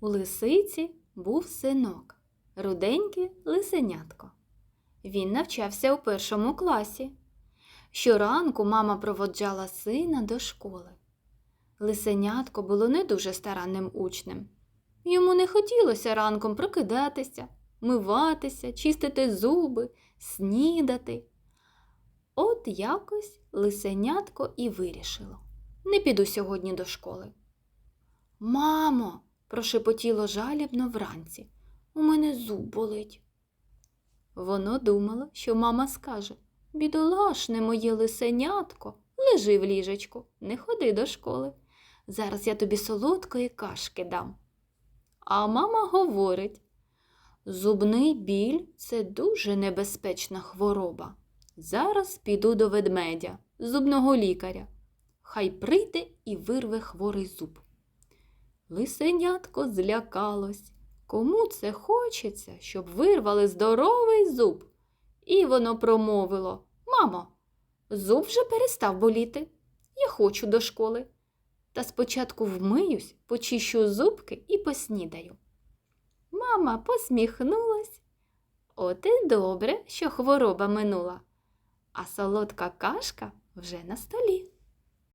У лисиці був синок, руденьке лисенятко. Він навчався у першому класі. Щоранку мама проводжала сина до школи. Лисенятко було не дуже старанним учнем. Йому не хотілося ранком прокидатися, миватися, чистити зуби, снідати. От якось лисенятко і вирішило. Не піду сьогодні до школи. Мамо, прошепотіло жалібно вранці. У мене зуб болить. Воно думало, що мама скаже Бідолашне моє лисенятко, лежи в ліжечку, не ходи до школи. Зараз я тобі солодкої кашки дам. А мама говорить Зубний біль це дуже небезпечна хвороба. Зараз піду до ведмедя, зубного лікаря. Хай прийде і вирве хворий зуб. Лисенятко злякалось. Кому це хочеться, щоб вирвали здоровий зуб? І воно промовило Мамо, зуб вже перестав боліти. Я хочу до школи. Та спочатку вмиюсь, почищу зубки і поснідаю. Мама посміхнулась. От і добре, що хвороба минула, а солодка кашка вже на столі.